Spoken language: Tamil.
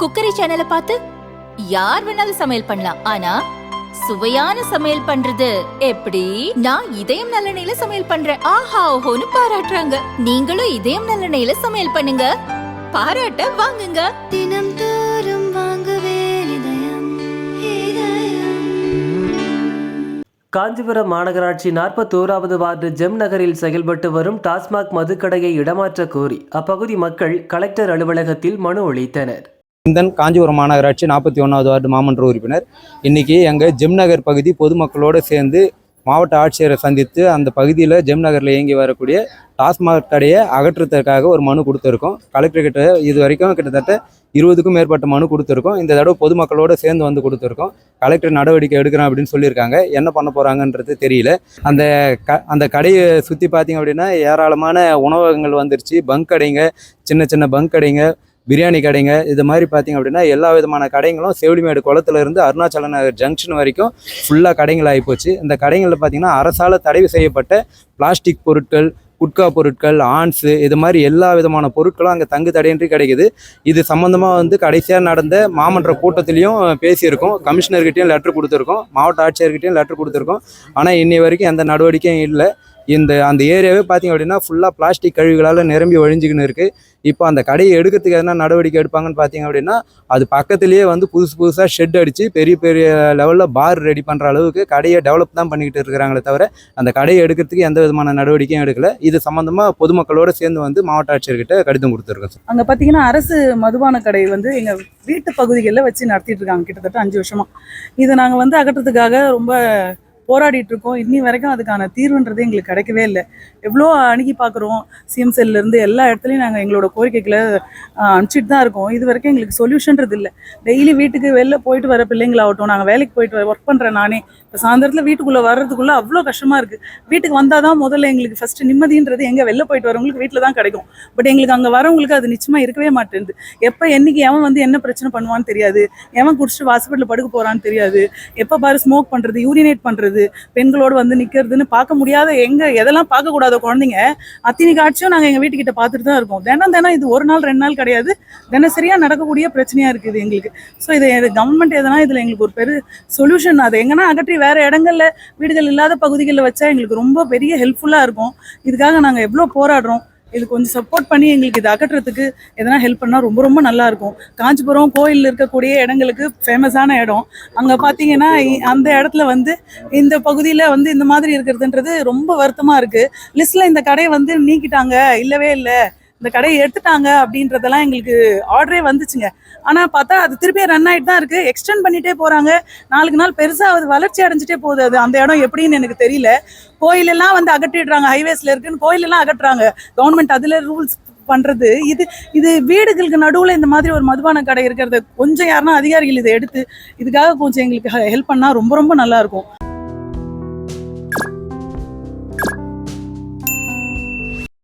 குக்கரி சேனலை பார்த்து யார் வேணாலும் சமையல் பண்ணலாம். ஆனா சுவையான சமையல் பண்றது எப்படி? நான் இதயம் நல்லெண்ணெயில சமையல் பண்றேன். ஆஹா ஓஹோன்னு பாராட்டுறாங்க. நீங்களும் இதயம் நல்லெண்ணெயில சமையல் பண்ணுங்க. பாராட்ட வாங்குங்க. தினம் தோறும் வாங்குவே இதயம் இதயம். காஞ்சிபுரம் மாநகராட்சி நாற்பத்தோராவது வார்டு ஜெம் நகரில் செயல்பட்டு வரும் டாஸ்மாக் மதுக்கடையை இடமாற்ற கோரி அப்பகுதி மக்கள் கலெக்டர் அலுவலகத்தில் மனு அளித்தனர். சிந்தன் காஞ்சிபுரம் மாநகராட்சி நாற்பத்தி ஒன்றாவது வார்டு மாமன்ற உறுப்பினர். இன்னைக்கு எங்கள் ஜெம் நகர் பகுதி பொதுமக்களோடு சேர்ந்து மாவட்ட ஆட்சியரை சந்தித்து அந்த பகுதியில் ஜெம் நகரில் இயங்கி வரக்கூடிய டாஸ்மாக் கடையை அகற்றுறதுக்காக ஒரு மனு கொடுத்துருக்கோம். கலெக்டர்கிட்ட இது வரைக்கும் கிட்டத்தட்ட இருபதுக்கும் மேற்பட்ட மனு கொடுத்துருக்கோம். இந்த தடவை பொதுமக்களோடு சேர்ந்து வந்து கொடுத்துருக்கோம். கலெக்டர் நடவடிக்கை எடுக்கிறோம் அப்படின்னு சொல்லியிருக்காங்க. என்ன பண்ண போகிறாங்கன்றது தெரியல. அந்த க அந்த கடையை சுற்றி பார்த்தீங்க அப்படின்னா ஏராளமான உணவகங்கள் வந்துருச்சு. பங்க் கடைங்க சின்ன சின்ன பங்க் கடைங்க பிரியாணி கடைங்க இது மாதிரி பார்த்தீங்க அப்படின்னா எல்லா விதமான கடைங்களும் செவிலிமேடு குளத்துலேருந்து அருணாச்சல நகர் ஜங்ஷன் வரைக்கும் ஃபுல்லாக கடைகள் ஆகிப்போச்சு இந்த கடைகளில் பார்த்தீங்கன்னா அரசால் தடை செய்யப்பட்ட பிளாஸ்டிக் பொருட்கள் குட்கா பொருட்கள் ஆன்ஸு இது மாதிரி எல்லா விதமான பொருட்களும் அங்கே தங்கு தடையின்றி கிடைக்குது. இது சம்மந்தமாக வந்து கடைசியாக நடந்த மாமன்ற கூட்டத்திலையும் பேசியிருக்கோம். கமிஷனர்கிட்டையும் லெட்டர் கொடுத்துருக்கோம். மாவட்ட ஆட்சியர்கிட்டையும் லெட்டர் கொடுத்துருக்கோம். ஆனால் இன்னி வரைக்கும் எந்த நடவடிக்கையும் இல்லை. இந்த அந்த ஏரியாவே பார்த்தீங்க அப்படின்னா ஃபுல்லாக பிளாஸ்டிக் கழிவுகளால் நிரம்பி வழிஞ்சுக்கின்னு இருக்குது இப்போ அந்த கடையை எடுக்கிறதுக்கு எதனா நடவடிக்கை எடுப்பாங்கன்னு பார்த்தீங்க அப்படின்னா அது பக்கத்துலேயே வந்து புதுசு புதுசாக ஷெட் அடித்து பெரிய பெரிய லெவலில் பார் ரெடி பண்ணுற அளவுக்கு கடையை டெவலப் தான் பண்ணிக்கிட்டு இருக்கிறாங்களே தவிர அந்த கடையை எடுக்கிறதுக்கு எந்த விதமான நடவடிக்கையும் எடுக்கலை. இது சம்மந்தமாக பொதுமக்களோடு சேர்ந்து வந்து மாவட்ட ஆட்சியர்கிட்ட கடிதம் கொடுத்துருக்கோம் சார். அங்கே பார்த்தீங்கன்னா அரசு மதுபான கடை வந்து எங்கள் வீட்டு பகுதிகளில் வச்சு நடத்திட்டு இருக்காங்க. கிட்டத்தட்ட அஞ்சு வருஷமாக இதை நாங்கள் வந்து அகற்றத்துக்காக ரொம்ப போராடிட்டு இருக்கோம் இன்னி வரைக்கும் அதுக்கான தீர்வுன்றது எங்களுக்கு கிடைக்கவே இல்லை. எவ்வளோ அணுகி பார்க்குறோம். சிஎம் இருந்து எல்லா இடத்துலையும் நாங்கள் எங்களோட கோரிக்கைகளை அனுப்பிச்சிட்டு தான் இருக்கோம். இது வரைக்கும் எங்களுக்கு சொல்யூஷன்றது இல்லை. டெய்லி வீட்டுக்கு வெளில போயிட்டு வர பிள்ளைங்களாகட்டும் நாங்கள் வேலைக்கு போயிட்டு வர ஒர்க் பண்ணுறேன் நானே இப்போ சாயந்தரத்தில் வீட்டுக்குள்ளே வர்றதுக்குள்ளே அவ்வளோ கஷ்டமாக இருக்குது வீட்டுக்கு வந்தால் தான் முதல்ல எங்களுக்கு ஃபஸ்ட்டு நிம்மதின்றது எங்கே வெளில போயிட்டு வரவங்களுக்கு வீட்டில் தான் கிடைக்கும். பட் எங்களுக்கு அங்கே வரவங்களுக்கு அது நிச்சயமாக இருக்கவே மாட்டேங்குது எப்போ என்றைக்கு எவன் வந்து என்ன பிரச்சனை பண்ணுவான்னு தெரியாது. எவன் குடிச்சிட்டு ஹாஸ்பிட்டலில் படுக்க போகிறான்னு தெரியாது. எப்போ பாரு ஸ்மோக் பண்ணுறது யூரினேட் பண்ணுறது பெண்களோடு வந்து நிற்கிறதுன்னு பார்க்க முடியாத எங்கே எதெல்லாம் பார்க்கக்கூடாத குழந்தைங்க அத்தினி காட்சியும் நாங்கள் எங்கள் வீட்டுக்கிட்ட பார்த்துட்டு தான் இருக்கோம். தினம் தினம் இது ஒரு நாள் ரெண்டு நாள் கிடையாது. தினசரியாக நடக்கக்கூடிய பிரச்சனையாக இருக்குது எங்களுக்கு. ஸோ இதை கவர்மெண்ட் எதனா இதில் எங்களுக்கு ஒரு பெரிய சொல்யூஷன் அது எங்கன்னா அகற்றி வேறு இடங்களில் வீடுகள் இல்லாத பகுதிகளில் வச்சா எங்களுக்கு ரொம்ப பெரிய ஹெல்ப்ஃபுல்லாக இருக்கும். இதுக்காக நாங்கள் எவ்வளோ போராடுறோம். இது கொஞ்சம் சப்போர்ட் பண்ணி எங்களுக்கு இது அகற்றுறதுக்கு எதனா ஹெல்ப் பண்ணால் ரொம்ப ரொம்ப நல்லா இருக்கும். காஞ்சிபுரம் கோயிலில் இருக்கக்கூடிய இடங்களுக்கு ஃபேமஸான இடம். அங்கே பார்த்தீங்கன்னா அந்த இடத்துல வந்து இந்த பகுதியில் வந்து இந்த மாதிரி இருக்கிறதுன்றது ரொம்ப வருத்தமாக இருக்குது லிஸ்ட்டில் இந்த கடையை வந்து நீக்கிட்டாங்க. இல்லவே இல்லை. இந்த கடையை எடுத்துட்டாங்க அப்படின்றதெல்லாம் எங்களுக்கு ஆர்டரே வந்துச்சுங்க. ஆனால் பார்த்தா அது திருப்பி ரன் ஆகிட்டு தான் இருக்குது எக்ஸ்டெண்ட் பண்ணிகிட்டே போகிறாங்க நாளுக்கு நாள் பெருசாக அது வளர்ச்சி அடைஞ்சிட்டே போகுது. அது அந்த இடம் எப்படின்னு எனக்கு தெரியல. கோயிலெல்லாம் வந்து அகற்றிடுறாங்க. ஹைவேஸில் இருக்குன்னு கோயிலெல்லாம் அகற்றுறாங்க. கவர்மெண்ட் அதில் ரூல்ஸ் பண்ணுறது இது இது வீடுகளுக்கு நடுவில் இந்த மாதிரி ஒரு மதுபான கடை இருக்கிறத கொஞ்சம் யாருன்னா அதிகாரிகள் இதை எடுத்து இதுக்காக கொஞ்சம் எங்களுக்கு ஹெல்ப் பண்ணால் ரொம்ப ரொம்ப நல்லாயிருக்கும்